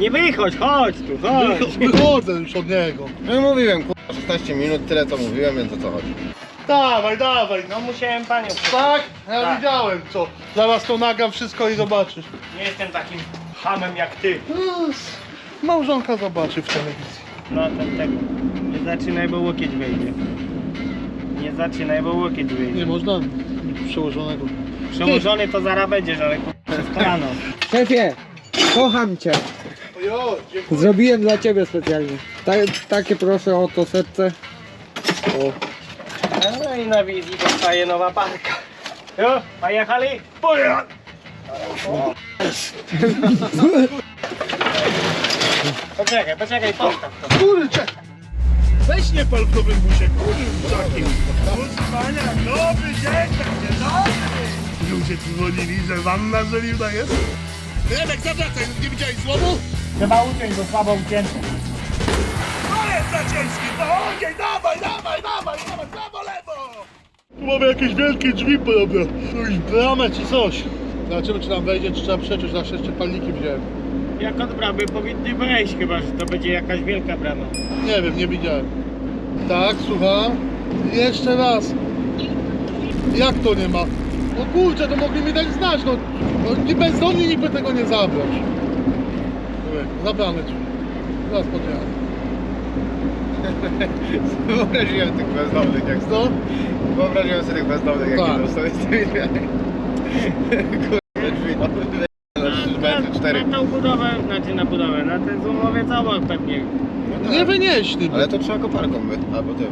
Nie wychodź, chodź tu, chodź. Wycho- Wychodzę już od niego. No i mówiłem, kurwa, 16 minut, tyle co mówiłem, więc o co chodzi. Dawaj, dawaj. No musiałem panią. Tak? Ja Tak. widziałem co. Zaraz to nagam wszystko i zobaczysz. Nie jestem takim hamem jak ty. Małżonka zobaczy w telewizji. No ten tego. Nie zaczynaj, bo łokieć wejdzie. Nie zaczynaj, bo łokieć Nie wyjdzie. można mieć przełożonego. Przełożony to zaraz będziesz, ale kurwa przez kolano. Szefie, kocham cię. Zrobiłem dla ciebie specjalnie. Ta, takie proszę o to serce. O. No i na wizji powstaje nowa parka. Jo, pojechali? Pojechali! Poczekaj, poczekaj, postaw to. Kurczę! Weź nie pal w nowym busie, kurczakiem. Pania, dobry dzień, takie dobry! Ludzie dzwonili, że wanna żeliwna jest? Remek, zawracaj, nie widziałeś złomu? Trzeba uciąć, bo słabo ucięte. To jest za ciężki, to ogień, dawaj, dawaj, dawaj, dawaj, prawo, lewo! Tu mamy jakieś wielkie drzwi podobno. Jakąś bramę czy coś. Zobaczymy czy tam wejdzie, czy trzeba przeciąć. Zawsze jeszcze palniki wziąłem. Jak od bramy powinny wejść, chyba że to będzie jakaś wielka brama. Nie wiem, nie widziałem. Tak, słucham. Jeszcze raz. Jak to nie ma? No kurczę, to mogli mi dać znać, no. no nie bezdomni nikt by tego nie zabrał. Zabrane drzwi. Zaraz podjechałem. Wyobraziłem tych bezdomnych jak Co? Wyobraziłem sobie tych bezdomnych jak Tak. idą sobie z tymi drzwiami. Kurde, drzwi, no, na 3 metry, 4. Na tą budowę, znaczy na budowę, na ten złomowiec obok pewnie. Nie wynieśli by. Ale to trzeba koparką by, albo tym.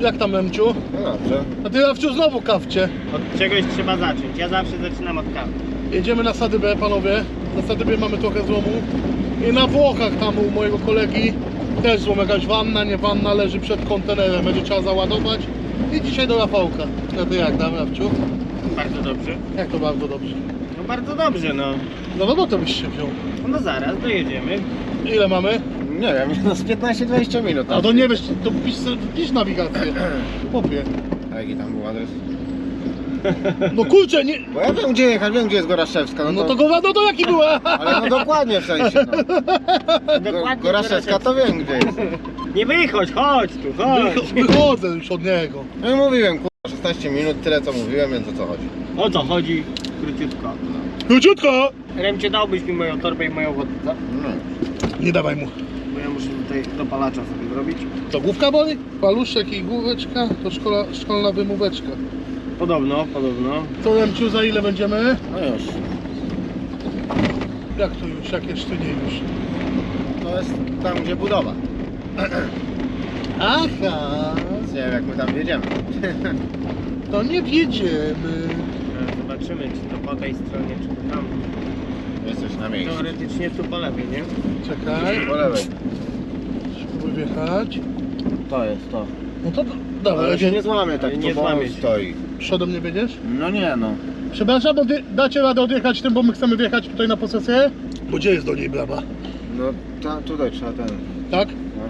Jak tam, Emciu? No dobrze. A ty, Rawciu, znowu kawcie. Od czegoś trzeba zacząć. Ja zawsze zaczynam od kawy. Jedziemy na Sadybę, panowie. Na Sadybie mamy trochę złomu. I na Włochach tam u mojego kolegi też złom, jakaś wanna, nie wanna, leży przed kontenerem. Będzie trzeba załadować. I dzisiaj do Rafałka. No to jak tam, Rawciu? Bardzo dobrze. Jak to bardzo dobrze. No bardzo dobrze, no. No no, to byś się wziął. No zaraz, dojedziemy. Ile mamy? Nie wiem, no z 15-20 minut. A to nie wiesz, to pisz, pisz nawigację. Popie. A jaki tam był adres? No kurczę, nie... Bo ja wiem gdzie jechać, wiem gdzie jest Goraszewska, no, No to... to go, no to jaki była? Ale no dokładnie w sensie, no. Go, Dokładnie Goraszewska to wiem gdzie jest. Nie wychodź, chodź tu, chodź. Wycho- Wychodzę już od niego. No i mówiłem, kurwa, 16 minut, tyle co mówiłem, więc o co chodzi. O co chodzi? Króciutko. Króciutko! Remcie dałbyś mi moją torbę i moją wodę, co? No. Nie dawaj mu. Bo ja muszę tutaj dopalacza sobie zrobić. To główka boli? Paluszek i główeczka to szkola, szkolna wymóweczka. Podobno, podobno. To Remciu, za ile będziemy? No już. Jak to już, jak jeszcze nie już? To jest tam gdzie budowa. Aha, nie wiem jak my tam jedziemy. to nie wjedziemy. E, Zobaczymy, czy to po tej stronie, czy tam. Jesteś na miejscu. Teoretycznie tu po lewej, nie? Czekaj, Po lewej. spróbuj wjechać. To jest to. No to dobra, Ale się nie złamie tak, Nie to bo on złamie się. Stoi. przodem nie będziesz? No nie no. Przepraszam, bo dacie radę odjechać tym, bo my chcemy wjechać tutaj na posesję? Bo gdzie jest do niej brama? No ta, tutaj trzeba ten. Tak? No.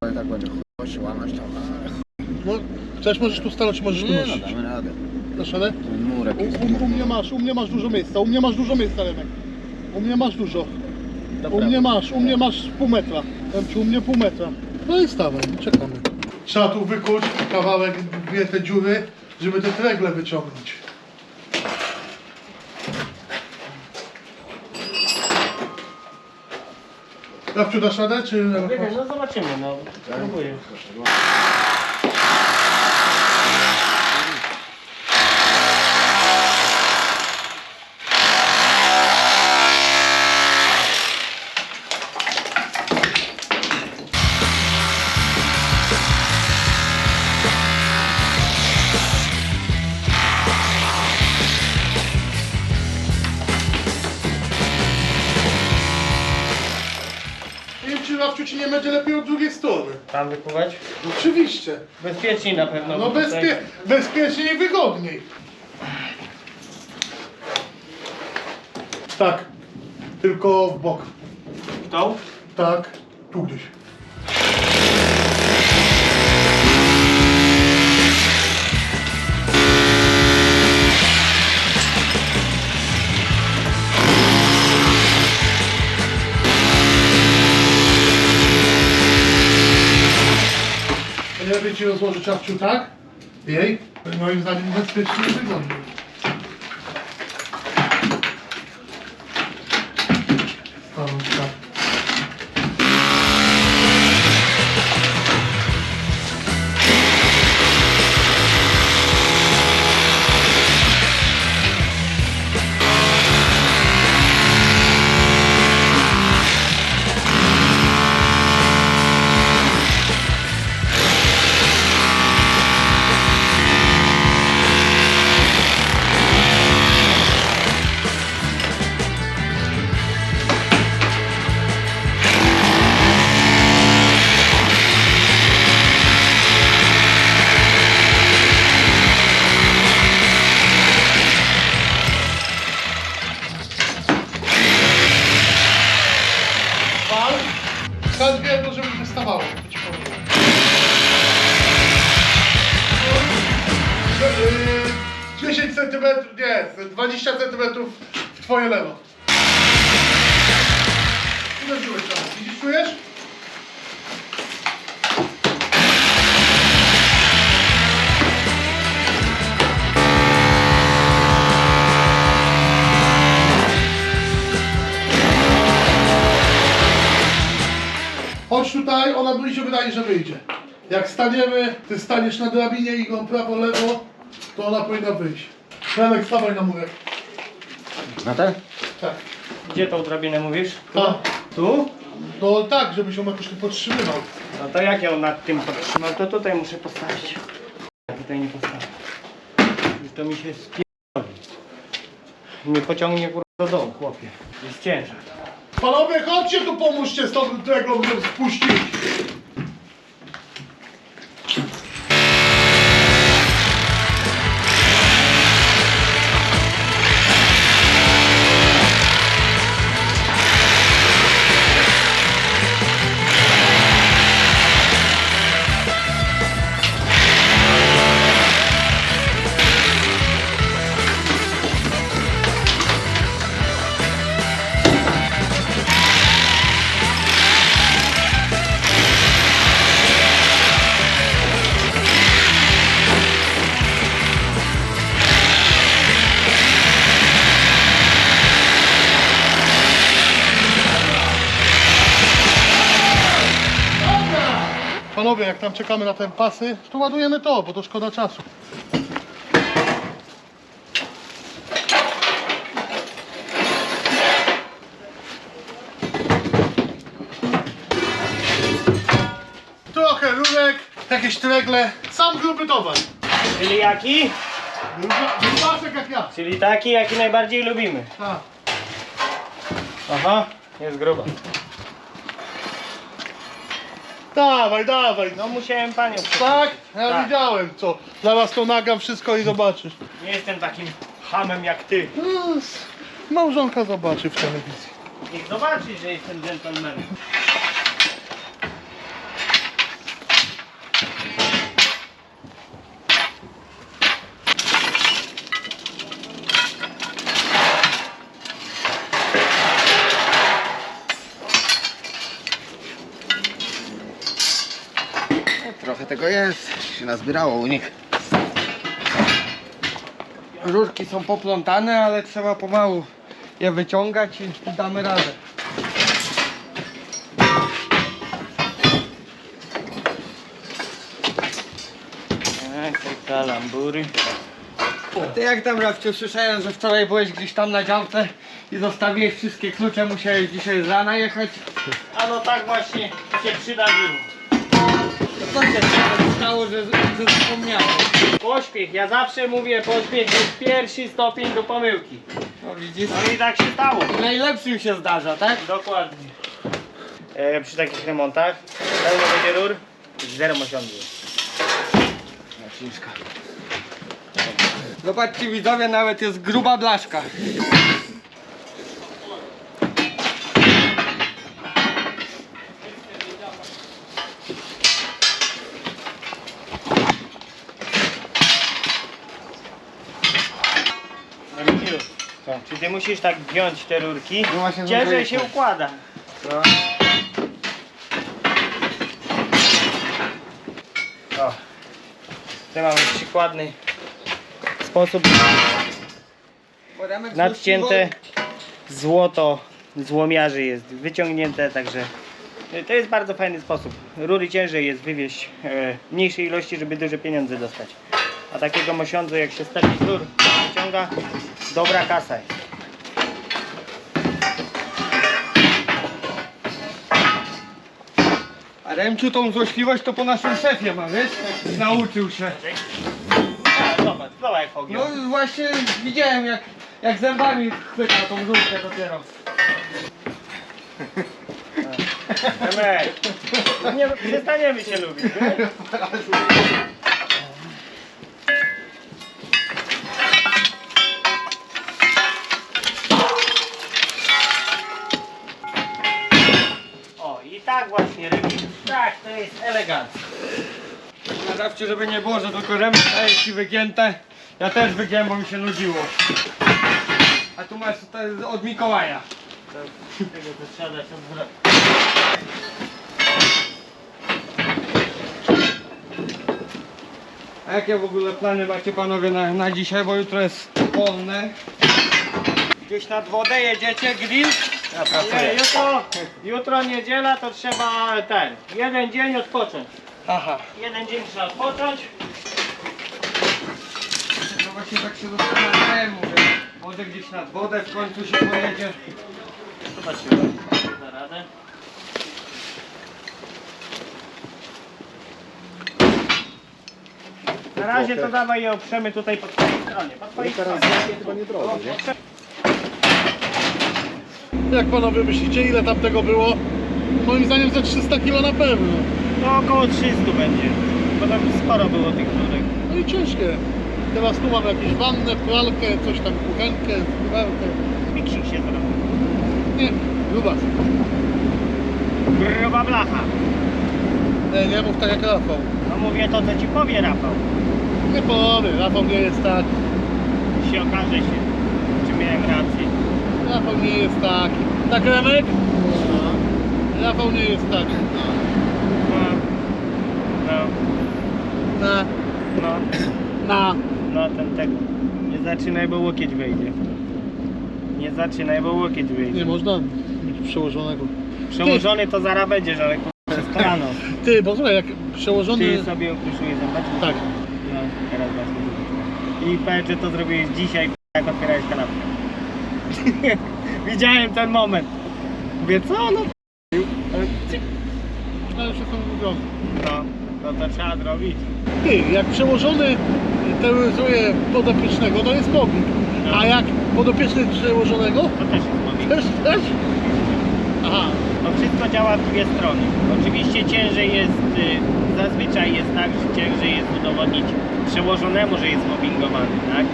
Ale tak będzie chuj się łamać tam. No, chcesz, możesz tu stanąć, możesz tu Nie no, nosić. damy radę. Dasz radę? Ten murek jest. U, u, u mnie masz, u mnie masz dużo miejsca, u mnie masz dużo miejsca, Remek. U mnie masz dużo. Dobra. U mnie masz, u mnie masz pół metra. Emciu, u mnie pół metra. No i stawaj, czekamy. Trzeba tu wykuć kawałek, dwie te dziury, żeby te tregle wyciągnąć. Rabciu, dasz radę, czy... Czekaj, no zobaczymy, no. Spróbuję. Będzie lepiej od drugiej strony. Tam wykuwać? Oczywiście. Bezpieczniej na pewno. No tutaj- bezpie bezpiecznie i wygodniej. Tak. Tylko w bok. Tą? Tak. Tu gdzieś. Lepiej ci rozłożyć Awciu, tak? Jej? Moim zdaniem bezpiecznie wygląda. Tutaj, ona mi się wydaje, że wyjdzie. Jak staniemy, ty staniesz na drabinie i go prawo, lewo, to ona powinna wyjść. Franek, stawaj na murek. Na ten? Tak. Gdzie tą drabinę mówisz? A, Tu? to tak, żeby się jakoś tu podtrzymywał. No to jak ją nad tym podtrzymał, to tutaj muszę postawić. Ja tutaj nie postawię. Już to mi się spierdoli. Nie pociągnie kurwa do dołu, chłopie. Jest ciężar. Panowie, chodźcie tu, pomóżcie z tą tego spuścić. Panowie, jak tam czekamy na te pasy, to ładujemy to, bo to szkoda czasu. Trochę rurek, jakieś tregle, sam gruby towar. Czyli jaki? Gruba- Grubasek jak ja. Czyli taki, jaki najbardziej lubimy. Tak. Aha, jest gruba. Dawaj, dawaj. No musiałem panią. Tak? Ja Tak. widziałem co. Was to nagam wszystko i zobaczysz. Nie jestem takim hamem jak ty. Małżonka zobaczy w telewizji. Niech zobaczysz, że jestem dżentelmenem. Trochę tego jest, się nazbierało u nich. Rurki są poplątane, ale trzeba pomału je wyciągać i damy radę. Kalambury. Ty jak tam Rafciu, słyszałem, że wczoraj byłeś gdzieś tam na działce i zostawiłeś wszystkie klucze, musiałeś dzisiaj z rana jechać. A no tak właśnie się przydarzyło. Co się stało, że, że zapomniałem? Pośpiech, ja zawsze mówię pośpiech jest pierwszy stopień do pomyłki. No widzisz? No i tak się stało. Najlepszym się zdarza, tak? Dokładnie. E, przy takich remontach pełno będzie rur, zero osiągnie. Zobaczcie widzowie, nawet jest gruba blaszka. Czy ty musisz tak giąć te rurki? No właśnie, Ciężej się układa. No. O. Tu mamy przykładny sposób nadcięte złoto złomiarzy jest wyciągnięte, także to jest bardzo fajny sposób. Rury ciężej jest wywieźć e, mniejszej ilości, żeby duże pieniądze dostać. A takiego mosiądzu jak się staki rur wyciąga, dobra kasa jest. A Remciu tą złośliwość to po naszym szefie ma, wiesz? Nauczył się. Zobacz, zobacz jak No pogiął. właśnie widziałem jak, jak zębami chwyta tą rurkę dopiero. Emek, nie przestaniemy się lubić, wiesz? jest elegancko. Nadawcie, żeby nie było, że tylko Remek daje ci wygięte. Ja też wygiąłem, bo mi się nudziło. A tu masz to jest od Mikołaja. Tego. A jakie w ogóle plany macie panowie na, na dzisiaj, bo jutro jest wolne. Gdzieś nad wodę jedziecie, grill? Nie, jutro, jutro niedziela to trzeba ten, jeden dzień odpocząć. Aha. Jeden dzień trzeba odpocząć. No właśnie tak się zastanawiałem, mówię. Może gdzieś nad wodę w końcu się pojedzie. Zobaczymy. Za radę. Na razie to dawaj je oprzemy tutaj po twojej stronie. Po twojej stronie. chyba nie drogi, nie? Jak panowie myślicie, ile tam tego było? Moim zdaniem ze 300 kg na pewno. To około 300 będzie. Bo tam sporo było tych rurek. No i ciężkie. Teraz tu mam jakieś wannę, pralkę, coś tam, kuchenkę, zmywarkę. Miksik się zrobił. Nie, grubas. Gruba blacha. Nie, nie mów tak jak Rafał. No mówię to, co ci powie Rafał. Nie powie, Rafał nie jest tak. Się okaże się, czy miałem rację. Rafał nie jest taki. Tak, Remek? Rafał nie jest taki. No. No. Na, No. na. No ten tego. Nie zaczynaj, bo łokieć wejdzie. Nie zaczynaj, bo łokieć Nie wyjdzie. można mieć przełożonego. Przełożony to zaraz będziesz, ale k***a, przez kolano. Ty, bo słuchaj, jak przełożony... Ty sobie okruszuję zobacz. Tak. No, teraz właśnie. I powiedz, że to zrobiłeś dzisiaj, jak otwierałeś kanapkę. Widziałem ten moment. Mówię, co no? Ale cyk. Ale już jestem mówiony. No, no to trzeba zrobić. Ty, jak przełożony terroryzuje podopiecznego, to jest mobbing. No. A jak podopieczny przełożonego, To też jest mobbing. też, też? Aha, To wszystko działa w dwie strony. Oczywiście ciężej jest, y, zazwyczaj jest tak, że ciężej jest udowodnić przełożonemu, że jest mobbingowany, tak?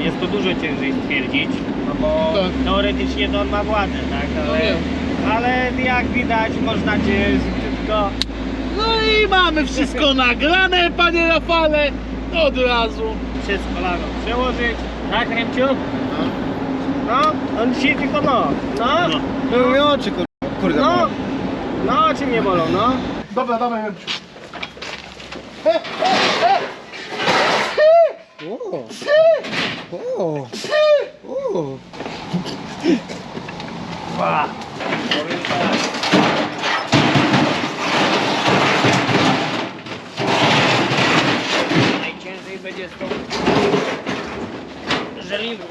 Y, Jest to dużo ciężej stwierdzić, no bo Tak. teoretycznie to on ma władzę, tak? No Ale, wiem. ale jak widać można cię szybko... no i mamy wszystko nagrane, panie Rafale, od razu. przez kolano przełożyć. Tak, Remciu? No, on dzisiaj tylko no. No, no, No mnie oczy kur... kurde no, no, oczy mnie bolą, no. Dobra, dawaj Remciu. Ba. Najciężej będzie z tą żeliwą.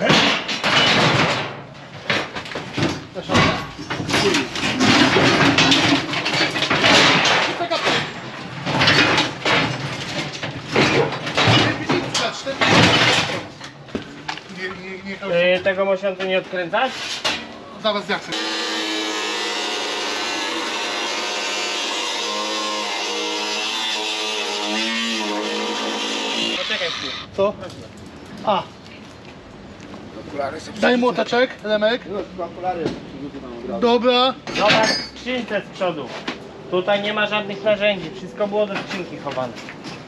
Nie, tego mosiądzu nie odkręcać? Zaraz jak chcę. Poczekaj chwilę. Co? A, daj młotaczek, Remek. Dobra. Zobacz skrzynkę z przodu. Tutaj nie ma żadnych narzędzi. Wszystko było do skrzynki chowane.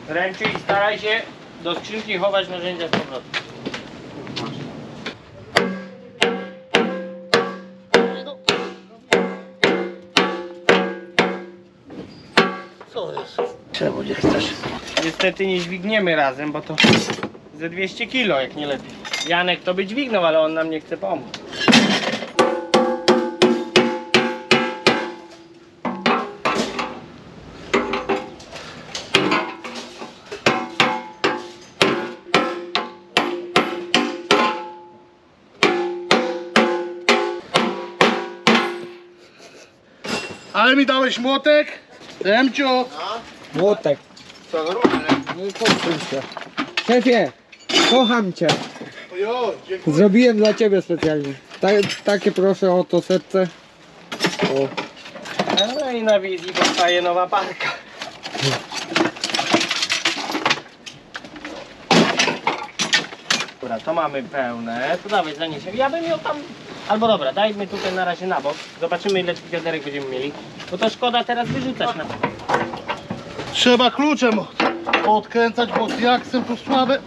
Ręczy i staraj się do skrzynki chować narzędzia z powrotem. Czemu nie chcesz? Niestety nie dźwigniemy razem, bo to ze 200 kilo, jak nie lepiej. Janek to by dźwignął, ale on nam nie chce pomóc. Ale mi dałeś młotek? Remcio. Młotek. Co, normalnie? No i popsuł się. Szefie, kocham cię. Dziękuję. Zrobiłem dla ciebie specjalnie. Ta, takie proszę o to serce. O. No i na wizji powstaje nowa parka. Dobra, to mamy pełne. To dawaj, zaniesiemy. Ja bym ją tam... Albo dobra, dajmy tutaj na razie na bok. Zobaczymy ile tych wiaderek będziemy mieli. Bo to szkoda teraz wyrzucać na Trzeba kluczem odkręcać, bo z jaksem tu słabe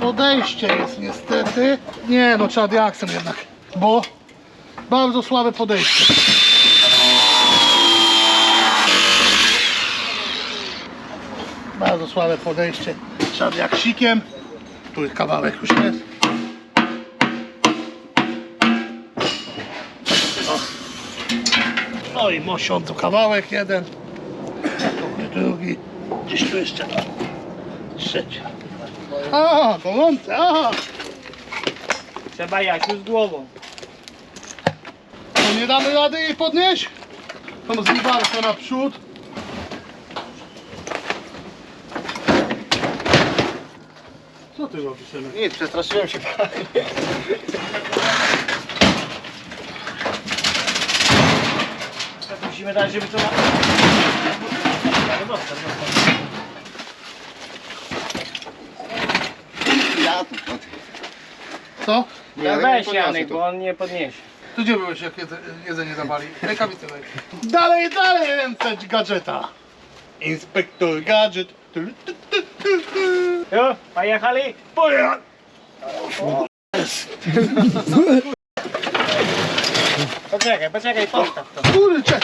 podejście jest niestety. Nie no, trzeba diaksem jednak, bo bardzo słabe podejście. Bardzo słabe podejście. Trzeba diaksikiem. Tu kawałek już jest. O. No i mosiąc tu kawałek jeden. Gdzieś tu jeszcze. Trzeci. A, gorące, aha. Trzeba Jasiu z głową. To nie damy rady jej podnieść? Tą zliwarkę naprzód. Co ty robisz, Emek? Nic, przestraszyłem się. Tak musimy dać, żeby to na... No, zostaw, zostaw. Ja tu, no. Co? No Ja weź Janek, tu. bo on nie podniesie. Tu gdzie byłeś, jak jedze, jedzenie dawali? Rękawice daj. Dalej, dalej ręce gadżeta. Inspektor gadżet. Tu, tu, tu, tu, tu. Jo, pojechali? Pojechał. Poczekaj, poczekaj, postaw to. Kurczę.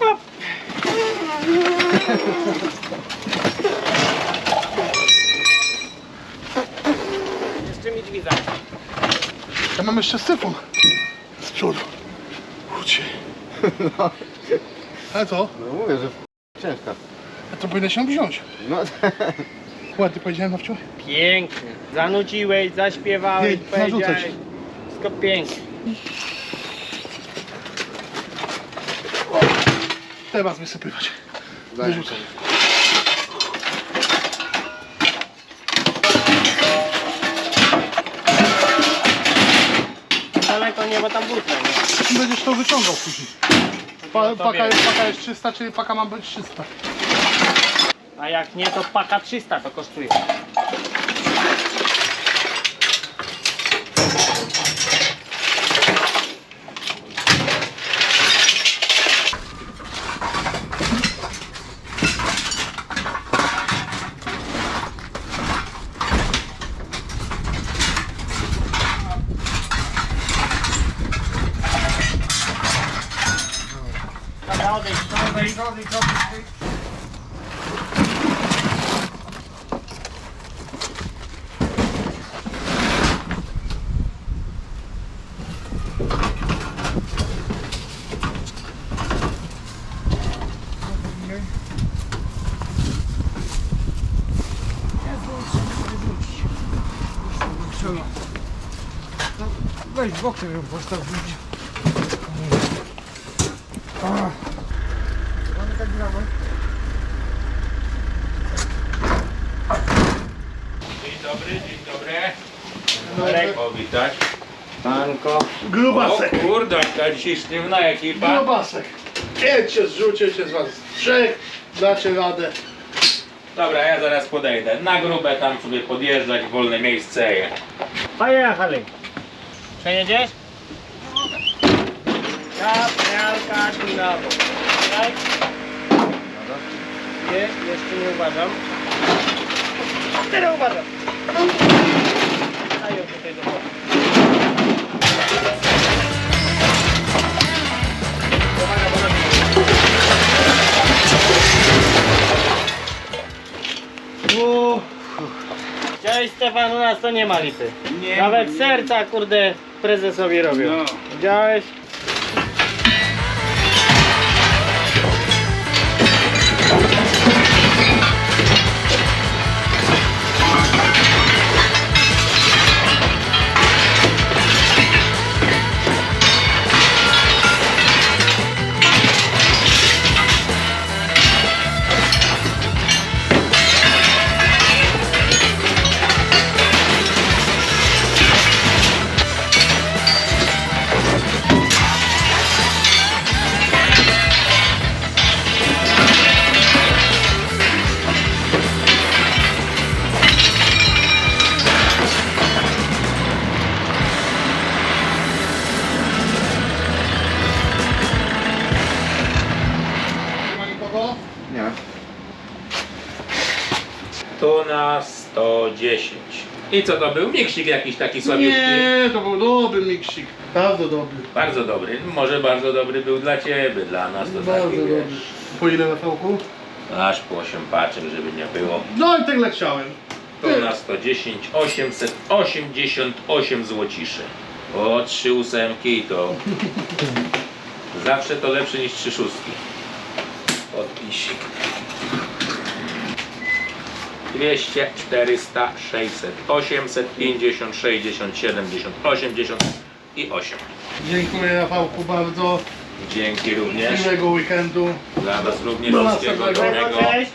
Hop. Jeszcze mi drzwi zamknij. Ja mam jeszcze syfon. Z przodu. Ucie. Ale co? No mówię, że ciężka. A to powinno się wziąć. No, Ładnie powiedziałem na wczoraj. Pięknie. Zanuciłeś, zaśpiewałeś, Nie, powiedziałeś. narzucać. Wszystko pięknie. Teraz wysypywać. daj. Wyrzucaj. Daleko nie, bo tam butla, nie? Będziesz to wyciągał później. Pa, to paka, wiem. jest, paka jest 300, czyli paka ma być 300. A jak nie, to paka 300 to kosztuje. Odejdź, odejdź, odejdź, odejdź. Weź bokiem ją postaw. Dzień dobry, dzień dobry. Marek, O, widać. Panko. O Grubasek. kurde, ta dzisiaj sztywna ekipa. Grubasek. Jedźcie, zrzucie się z was trzech. Dacie radę. Dobra, ja zaraz podejdę. Na grubę tam sobie podjeżdżać, wolne miejsce. Pojechali. Przejedziesz? Kaprialka tu na bok. Tak? Nie, jeszcze nie uważam. Teraz uważam wracają tutaj. Cześć Stefan, u nas to nie ma lipy. Nie, Nawet serca, kurde, prezesowi robią. No. Widziałeś? I co to był? Miksik jakiś taki słabiutki. Nie, to był dobry miksik. Bardzo dobry. Bardzo dobry. Może bardzo dobry był dla ciebie, dla nas to Bardzo taki dobry. wiesz. Po ile na fałku? Aż po 8 paczek, żeby nie było. No i tyle chciałem. Tu na 110, 888 złociszy. O, trzy ósemki to zawsze to lepsze niż trzy szóstki. Podpisik. 200, 400, 600, 850, 60, 70, 80 i 8. Dziękuję Rafałku bardzo. Dzięki również. Miłego weekendu. Dla Was również Do wszystkiego następnego. dobrego. Cześć.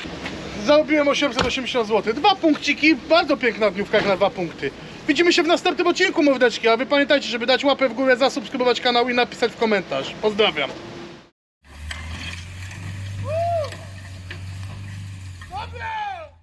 Zarobiłem 880 zł. Dwa punkciki, bardzo piękna dniówka jak na dwa punkty. Widzimy się w następnym odcinku mordeczki, a wy pamiętajcie, żeby dać łapę w górę, zasubskrybować kanał i napisać w komentarz. Pozdrawiam.